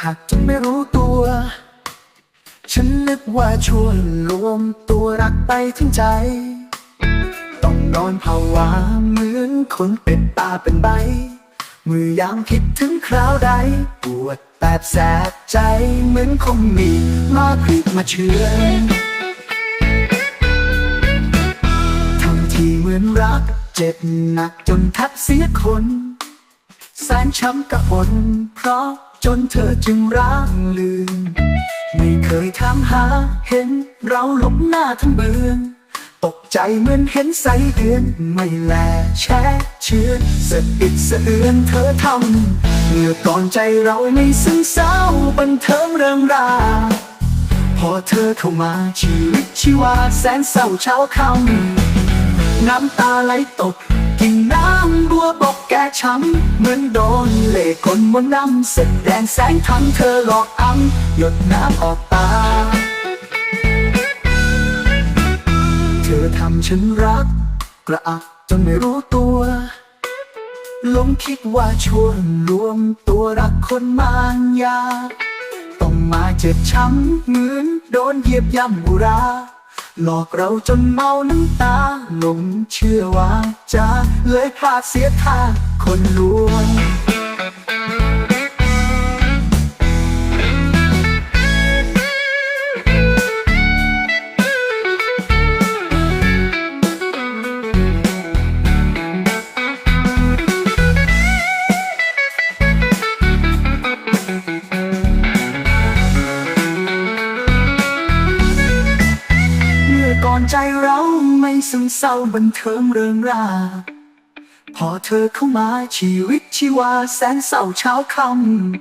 หากจนไม่รู้ตัว ฉันนึกว่าช่วนรวมตัวรักไปทั้งใจ ต้องนอนภาวะเหมือนคนเป็นตาเป็นใบ มือยามคิดถึงคราวใด ปวดแปบแสบใจเหมือนคงมีมาคลิกมาเชื่อทำทีเหมือนรักเจ็บหนักจนแทบเสียคน แสนช้ำกระหนเพราะ จนเธอจึงรักลืม ไม่เคยถามหาเห็นเราหลบหน้าทั้งเบือนตกใจเหมือนเห็นใสเดือน ไม่แลแช่เชื่อสะอิดสะเอือนเธอทำเมื่อก่อนใจเราไม่ซึ้งเศร้าบันเทิงเรื่องราพอเธอเข้ามาชีวิตชีวาแสนเศร้าเช้าคำน้ำตาไหลตกกิ่งน้ำบัวบ ช้ำเหมือนโดนเล็กคนมนต์น้ำเสร็จแดงแสงทำเธอหลอกอ้ำหยดน้ำออกตา เธอทำฉันรัก กระอักจนไม่รู้ตัวหลงคิดว่าชวนรวมตัวรักคนมานยา ต้องมาเจ็บช้ำเหมือนโดนเหยียบย่ำบุรา หลอกเราจนเมาน้ำตาหลงเชื่อว่าจะเลยพลาดเสียท่าคนลวง เราไม่ซึมเศร้าบันเทิงเริงราพอเธอเข้ามาชีวิตชีวาแสนเศร้าเช้าค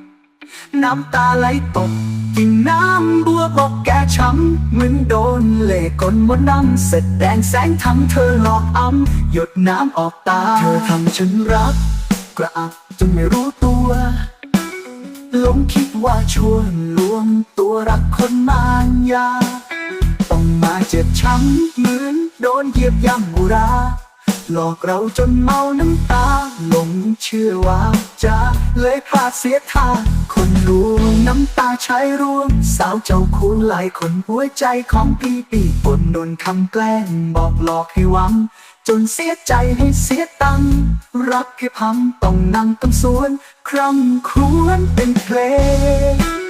ำน้ำตาไหลตกกิ่งน้ำบัวบอกแก่ช้ำเหมือนโดนเหล็กกลมนน้ำเสร็จแดงแสงทำเธอหลอกอ้ำหยดน้ำออกตา เธอทำฉันรัก กระอักจนไม่รู้ตัวหลงคิดว่าชวนรวมตัวรักคนมานยาต้องมา เจ็บช้ำเหมือนโดนเหยียบย่ำบุรา หลอกเราจนเมาน้ำตาหลงเชื่อว่าจะเลยพลาดเสียท่าคนลวงน้ำตาใช้ร่วงสาวเจ้าคูณหลายคนหัวใจของพี่ปีปนโดนคำแกล้งบอกหลอกให้หวังจนเสียใจให้เสียตังรักแค่พังต้องนั่งตำสวน คร่ำครวญเป็นเพลง